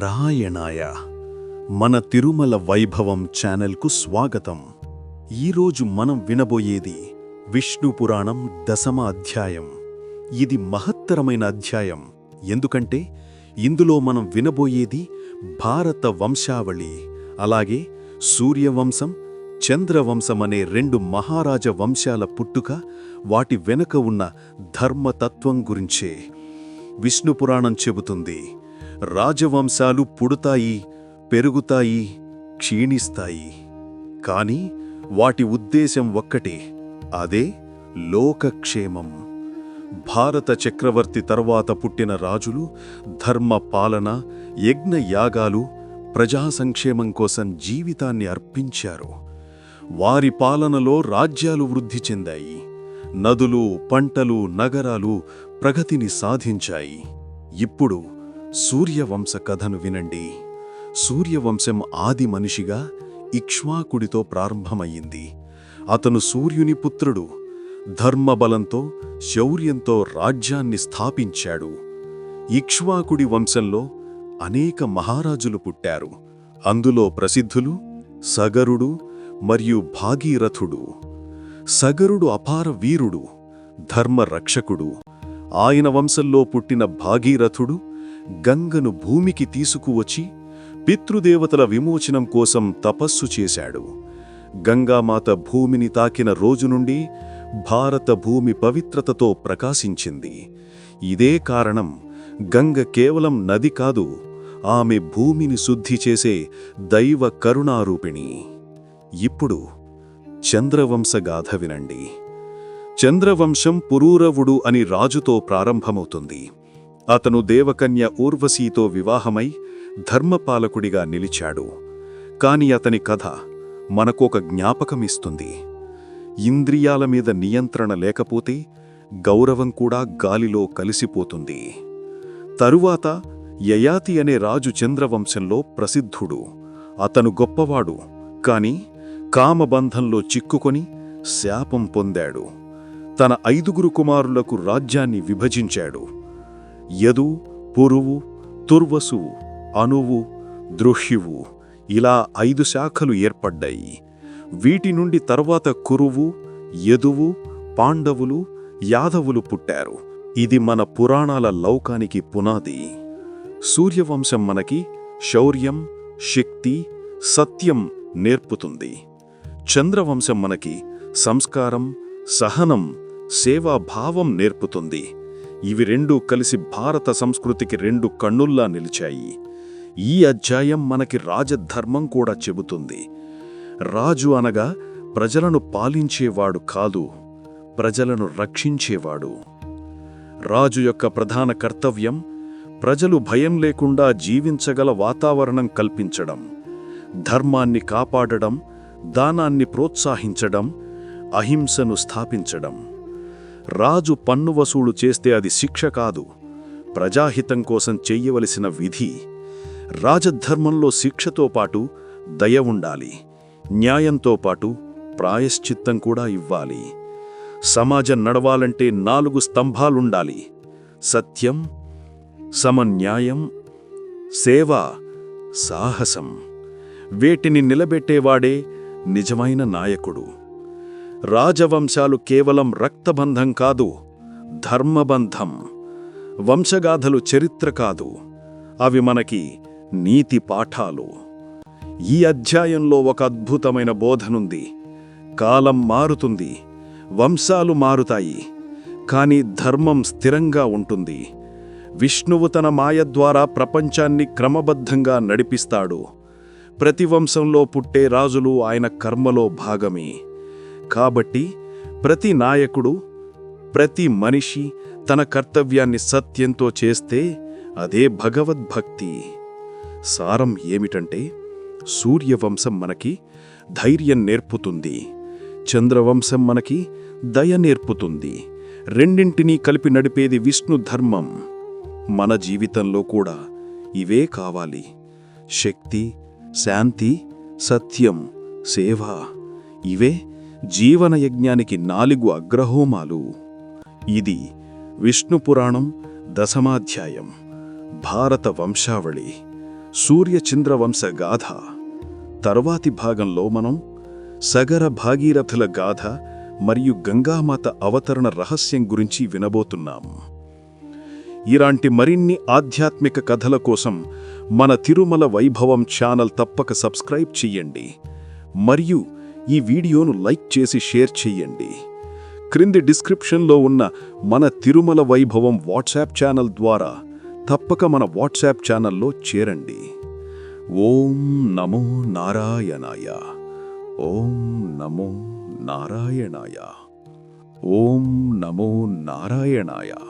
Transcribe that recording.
నారాయణాయ. మన తిరుమల వైభవం ఛానల్కు స్వాగతం. ఈరోజు మనం వినబోయేది విష్ణు పురాణం దశమ అధ్యాయం. ఇది మహత్తరమైన అధ్యాయం. ఎందుకంటే ఇందులో మనం వినబోయేది భారత వంశావళి అలాగే సూర్యవంశం చంద్రవంశం అనే రెండు మహారాజ వంశాల పుట్టుక వాటి వెనుక ఉన్న ధర్మతత్వం గురించే. విష్ణు పురాణం చెబుతుంది రాజవంశాలు పుడుతాయి పెరుగుతాయి క్షీణిస్తాయి. కాని వాటి ఉద్దేశం ఒక్కటే అదే లోకక్షేమం. భారత చక్రవర్తి తర్వాత పుట్టిన రాజులు ధర్మ పాలన యజ్ఞయాగాలు ప్రజా సంక్షేమం కోసం జీవితాన్ని అర్పించారు. వారి పాలనలో రాజ్యాలు వృద్ధి చెందాయి. నదులు పంటలు నగరాలు ప్రగతిని సాధించాయి. ఇప్పుడు సూర్యవంశ కథను వినండి. సూర్యవంశం ఆది మనిషిగా ఇక్ష్వాకుడితో ప్రారంభమయ్యింది. అతను సూర్యుని పుత్రుడు ధర్మబలంతో శౌర్యంతో రాజ్యాన్ని స్థాపించాడు. ఇక్ష్వాకుడి వంశంలో అనేక మహారాజులు పుట్టారు. అందులో ప్రసిద్ధులు సగరుడు మరియు భాగీరథుడు. సగరుడు అపార వీరుడు ధర్మరక్షకుడు. ఆయన వంశంలో పుట్టిన భాగీరథుడు గంగను భూమికి తీసుకువచ్చి పితృదేవతల విమోచనం కోసం తపస్సు చేశాడు. గంగామాత భూమిని తాకిన రోజు నుండి భారత భూమి పవిత్రతతో ప్రకాశించింది. ఇదే కారణం గంగ కేవలం నది కాదు ఆమె భూమిని శుద్ధి చేసే దైవ కరుణారూపిణి. ఇప్పుడు చంద్రవంశగాథ వినండి. చంద్రవంశం పురూరవుడు అని రాజుతో ప్రారంభమవుతుంది. అతను దేవకన్య ఊర్వశీతో వివాహమై ధర్మపాలకుడిగా నిలిచాడు. కాని అతని కథ మనకొక జ్ఞాపకమిస్తుంది. ఇంద్రియాల మీద నియంత్రణ లేకపోతే గౌరవం కూడా గాలిలో కలిసిపోతుంది. తరువాత యయాతి అనే రాజు చంద్రవంశంలో ప్రసిద్ధుడు. అతను గొప్పవాడు కాని కామబంధంలో చిక్కుకొని శాపం పొందాడు. తన ఐదుగురు కుమారులకు రాజ్యాన్ని విభజించాడు. యదు పురువు తుర్వసువు అనువు దృహ్యువు ఇలా ఐదు శాఖలు ఏర్పడ్డాయి. వీటి నుండి తర్వాత కురువు యదువు పాండవులు యాదవులు పుట్టారు. ఇది మన పురాణాల లౌకానికి పునాది. సూర్యవంశం మనకి శౌర్యం శక్తి సత్యం నేర్పుతుంది. చంద్రవంశం మనకి సంస్కారం సహనం సేవాభావం నేర్పుతుంది. ఇవి రెండూ కలిసి భారత సంస్కృతికి రెండు కన్నుల్లా నిలిచాయి. ఈ అధ్యాయం మనకి రాజధర్మం కూడా చెబుతుంది. రాజు అనగా ప్రజలను పాలించేవాడు కాదు ప్రజలను రక్షించేవాడు. రాజు యొక్క ప్రధాన కర్తవ్యం ప్రజలు భయం లేకుండా జీవించగల వాతావరణం కల్పించడం ధర్మాన్ని కాపాడడం దానాన్ని ప్రోత్సహించడం అహింసను స్థాపించడం. రాజు పన్ను వసూలు చేస్తే అది శిక్ష కాదు. ప్రజాహితం కోసం చెయ్యవలసిన విధి. రాజధర్మంలో శిక్షతో పాటు దయ ఉండాలి. న్యాయంతో పాటు ప్రాయశ్చిత్తం కూడా ఇవ్వాలి. సమాజం నడవాలంటే నాలుగు స్తంభాలుండాలి. సత్యం సమన్యాయం సేవ సాహసం. వేటిని నిలబెట్టేవాడే నిజమైన నాయకుడు. రాజవంశాలు కేవలం రక్తబంధం కాదు ధర్మబంధం. వంశగాథలు చరిత్ర కాదు. అవి మనకి నీతి పాఠాలు. ఈ అధ్యాయంలో ఒక అద్భుతమైన బోధనుంది. కాలం మారుతుంది వంశాలు మారుతాయి కాని ధర్మం స్థిరంగా ఉంటుంది. విష్ణువు తన మాయ ద్వారా ప్రపంచాన్ని క్రమబద్ధంగా నడిపిస్తాడు. ప్రతి వంశంలో పుట్టే రాజులు ఆయన కర్మలో భాగమే. కాబట్టి ప్రతి నాయకుడు ప్రతి మనిషి తన కర్తవ్యాన్ని సత్యంతో చేస్తే అదే భగవద్భక్తి. సారం ఏమిటంటే సూర్యవంశం మనకి ధైర్యం నేర్పుతుంది. చంద్రవంశం మనకి దయ నేర్పుతుంది. రెండింటినీ కలిపి నడిపేది విష్ణు ధర్మం. మన జీవితంలో కూడా ఇవే కావాలి. శక్తి శాంతి సత్యం సేవ ఇవే జీవనయజ్ఞానికి నాలుగు అగ్రహోమాలు. ఇది విష్ణు పురాణం దశమాధ్యాయం భారత వంశావళి సూర్యచంద్రవంశ గాథ. తర్వాతి భాగంలో మనం సగర భాగీరథుల గాథ మరియు గంగామాత అవతరణ రహస్యం గురించి వినబోతున్నాం. ఇలాంటి మరిన్ని ఆధ్యాత్మిక కథల కోసం మన తిరుమల వైభవం ఛానల్ తప్పక సబ్స్క్రైబ్ చెయ్యండి మరియు ఈ వీడియోను లైక్ చేసి షేర్ చెయ్యండి. క్రింది డిస్క్రిప్షన్లో ఉన్న మన తిరుమల వైభవం వాట్సాప్ ఛానల్ ద్వారా తప్పక మన వాట్సాప్ ఛానల్లో చేరండి. ఓం నమో నారాయణాయ. ఓం నమో నారాయణాయ. ఓం నమో నారాయణాయ.